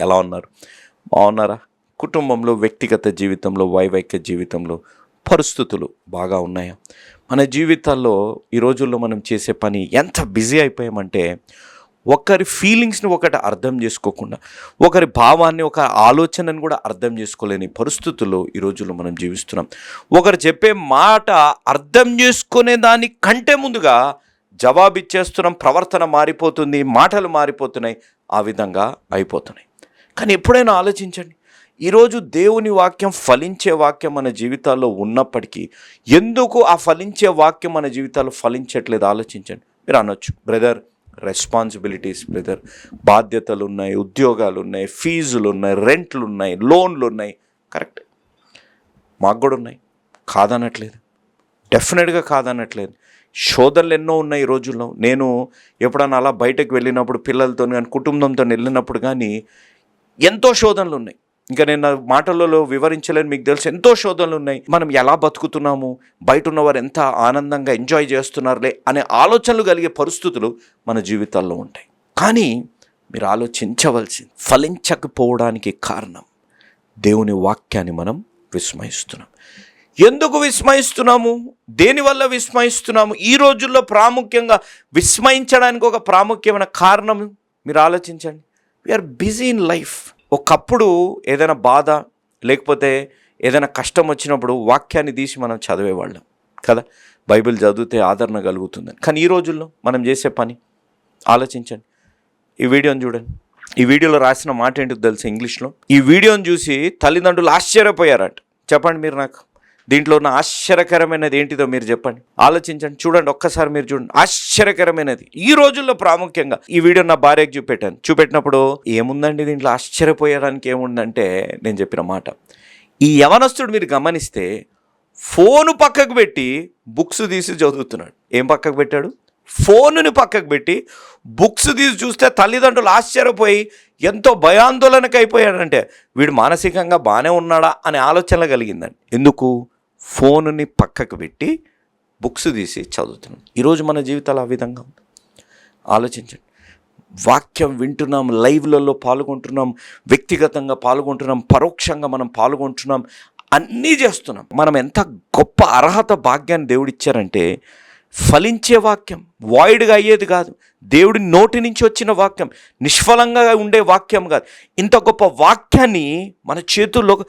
ఎలా ఉన్నారు? బాగున్నారా? కుటుంబంలో వ్యక్తిగత జీవితంలో వైవాహిక జీవితంలో పరిస్థితులు బాగా ఉన్నాయా? మన జీవితాల్లో ఈ రోజుల్లో మనం చేసే పని ఎంత బిజీ అయిపోయామంటే ఒకరి ఫీలింగ్స్ని ఒకటి అర్థం చేసుకోకుండా ఒకరి భావాన్ని ఒక ఆలోచనను కూడా అర్థం చేసుకోలేని పరిస్థితుల్లో ఈ రోజుల్లో మనం జీవిస్తున్నాం. ఒకరు చెప్పే మాట అర్థం చేసుకునే దాని కంటే ముందుగా జవాబిచ్చేస్తున్నాం ప్రవర్తన మారిపోతుంది మాటలు మారిపోతున్నాయి ఆ విధంగా అయిపోతున్నాయి. కానీ ఎప్పుడైనా ఆలోచించండి. ఈరోజు దేవుని వాక్యం ఫలించే వాక్యం మన జీవితాల్లో ఉన్నప్పటికీ ఎందుకు ఆ ఫలించే వాక్యం మన జీవితాల్లో ఫలించట్లేదు ఆలోచించండి. మీరు అనొచ్చు. బ్రదర్ రెస్పాన్సిబిలిటీస్ బ్రదర్ బాధ్యతలు ఉన్నాయి ఉద్యోగాలు ఉన్నాయి ఫీజులు ఉన్నాయి రెంట్లు ఉన్నాయి లోన్లు ఉన్నాయి కరెక్ట్. మాకు కూడా ఉన్నాయి. కాదనట్లేదు. డెఫినెట్గా కాదనట్లేదు. శోధనలు ఎన్నో ఉన్నాయి ఈ రోజుల్లో. నేను ఎప్పుడన్నా అలా బయటకు వెళ్ళినప్పుడు పిల్లలతో కానీ కుటుంబంతో వెళ్ళినప్పుడు కానీ ఎంతో శోధనలు ఉన్నాయి ఇంకా నేను నా మాటలలో వివరించలేని మీకు తెలుసు ఎంతో శోధనలు ఉన్నాయి మనం ఎలా బతుకుతున్నాము? బయట ఉన్నవారు ఎంత ఆనందంగా ఎంజాయ్ చేస్తున్నారులే అనే ఆలోచనలు కలిగే పరిస్థితులు మన జీవితాల్లో ఉంటాయి. కానీ మీరు ఆలోచించవలసింది ఫలించకపోవడానికి కారణం దేవుని వాక్యాన్ని మనం విస్మయిస్తున్నాం. ఎందుకు విస్మయిస్తున్నాము? దేనివల్ల విస్మయిస్తున్నాము? ఈ రోజుల్లో ప్రాముఖ్యంగా విస్మయించడానికి ఒక ప్రాముఖ్యమైన కారణం మీరు ఆలోచించండి. వీఆర్ బిజీ ఇన్ లైఫ్ ఒకప్పుడు ఏదైనా బాధ లేకపోతే ఏదైనా కష్టం వచ్చినప్పుడు వాక్యాన్ని తీసి మనం చదివేవాళ్ళం కదా? బైబిల్ చదివితే ఆదరణ కలుగుతుందని. కానీ ఈ రోజుల్లో మనం చేసే పని ఆలోచించండి. ఈ వీడియోని చూడండి. ఈ వీడియోలో రాసిన మాట ఏంటో తెలుసు ఇంగ్లీష్లో? ఈ వీడియోని చూసి తల్లిదండ్రులు ఆశ్చర్యపోయారట. చెప్పండి మీరు నాకు. దీంట్లో ఉన్న ఆశ్చర్యకరమైనది ఏంటిదో మీరు చెప్పండి. ఆలోచించండి చూడండి ఒక్కసారి మీరు చూడండి. ఆశ్చర్యకరమైనది. ఈ రోజుల్లో ప్రాముఖ్యంగా ఈ వీడియో నా భార్యకు చూపెట్టాను. చూపెట్టినప్పుడు ఏముందండి దీంట్లో? ఆశ్చర్యపోయడానికి ఏముందంటే నేను చెప్పిన మాట. ఈ యవనస్తుడు మీరు గమనిస్తే ఫోను పక్కకు పెట్టి బుక్స్ తీసి చదువుతున్నాడు. ఏం పక్కకు పెట్టాడు? ఫోనుని పక్కకు పెట్టి బుక్స్ తీసి చూస్తే తల్లిదండ్రులు ఆశ్చర్యపోయి ఎంతో భయాందోళనకు అయిపోయాడంటే వీడు మానసికంగా బాగానే ఉన్నాడా అనే ఆలోచన కలిగిందండి. ఎందుకు? ఫోనుని పక్కకు పెట్టి బుక్స్ తీసి చదువుతున్నాం. ఈరోజు మన జీవితాలు ఆ విధంగా ఉంది. ఆలోచించండి. వాక్యం వింటున్నాం లైవ్లలో పాల్గొంటున్నాం వ్యక్తిగతంగా పాల్గొంటున్నాం పరోక్షంగా మనం పాల్గొంటున్నాం అన్నీ చేస్తున్నాం. మనం ఎంత గొప్ప అర్హత భాగ్యాన్ని దేవుడిచ్చారంటే ఫలించే వాక్యం వాయిడ్గా అయ్యేది కాదు. దేవుడి నోటి నుంచి వచ్చిన వాక్యం నిష్ఫలంగా ఉండే వాక్యం కాదు. ఇంత గొప్ప వాక్యాన్ని మన చేతుల్లో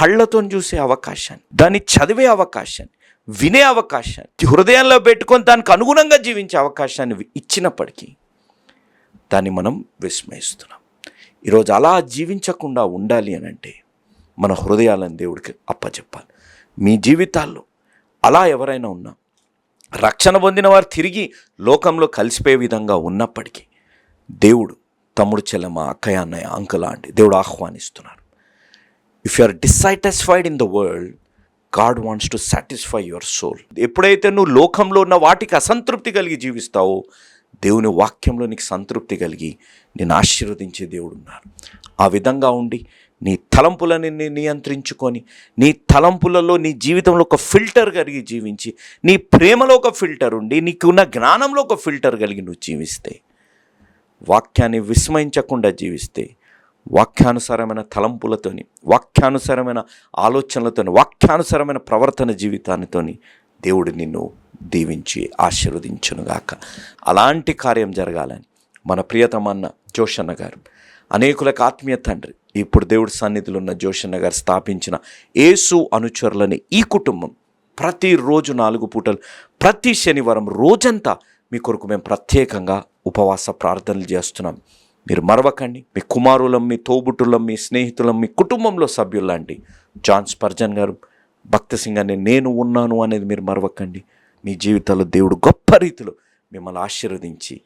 కళ్ళతో చూసే అవకాశాన్ని దాన్ని చదివే అవకాశాన్ని వినే అవకాశాన్ని హృదయంలో పెట్టుకొని దానికి అనుగుణంగా జీవించే అవకాశాన్ని ఇచ్చినప్పటికీ దాన్ని మనం విస్మయిస్తున్నాం. ఈరోజు అలా జీవించకుండా ఉండాలి అని అంటే మన హృదయాలను దేవుడికి అప్పచెప్పాలి మీ జీవితాల్లో అలా ఎవరైనా ఉన్నా రక్షణ పొందిన వారు తిరిగి లోకంలో కలిసిపోయే విధంగా ఉన్నప్పటికీ దేవుడు తమ్ముడు చెల్లెమ్మ అక్కయ్య అన్నయ్య అంకుల్ లాంటి దేవుడు ఆహ్వానిస్తున్నారు. If you are dissatisfied in the world God wants to satisfy your soul ఎప్పుడైతే నువ్వు లోకంలో ఉన్న వాటికి అసంతృప్తి కలిగి జీవిస్తావో దేవుని వాక్యంలో నీకు సంతృప్తి కలిగి నేను ఆశీర్వదించే దేవుడు ఉన్నారు. ఆ విధంగా ఉండి నీ తలంపులని నియంత్రించుకొని నీ తలంపులలో నీ జీవితంలో ఒక ఫిల్టర్ కలిగి జీవించి నీ ప్రేమలో ఒక ఫిల్టర్ ఉండి నీకున్న జ్ఞానంలో ఒక ఫిల్టర్ కలిగి నువ్వు జీవిస్తే వాక్యాన్ని విస్మయించకుండా జీవిస్తే వాక్యానుసారమైన తలంపులతోని వాక్యానుసారమైన ఆలోచనలతోని వాక్యానుసారమైన ప్రవర్తన జీవితానితోని దేవుడు నిన్ను దీవించి ఆశీర్వదించునుగాక. అలాంటి కార్యం జరగాలని మన ప్రియతమన్న జోషన్న గారు అనేకులకు ఆత్మీయ తండ్రి ఇప్పుడు దేవుడి సన్నిధిలో ఉన్న జోషన్న గారు స్థాపించిన యేసు అనుచరులని ఈ కుటుంబం ప్రతిరోజు నాలుగు పూటలు ప్రతి శనివారం రోజంతా మీ కొరకు మేము ప్రత్యేకంగా ఉపవాస ప్రార్థనలు చేస్తున్నాం. మీరు మరవకండి. మీ కుమారులం మీ తోబుట్టులం మీ స్నేహితులం మీ కుటుంబంలో సభ్యుల్లాంటి జాన్ స్పర్జన్ గారు భక్త సింగ్ అనే నేను ఉన్నాను అనేది మీరు మరవకండి. మీ జీవితాల్లో దేవుడు గొప్ప రీతిలో మిమ్మల్ని ఆశీర్వదించి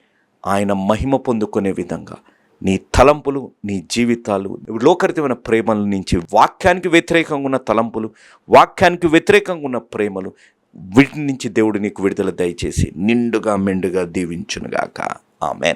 ఆయన మహిమ పొందుకునే విధంగా నీ తలంపులు నీ జీవితాలు లోకరితమైన ప్రేమల నుంచి వాక్యానికి వ్యతిరేకంగా ఉన్న తలంపులు వాక్యానికి వ్యతిరేకంగా ఉన్న ప్రేమలు వీటి నుంచి దేవుడు నీకు విడుదల దయచేసి నిండుగా మెండుగా దీవించునుగాక. ఆమెన్.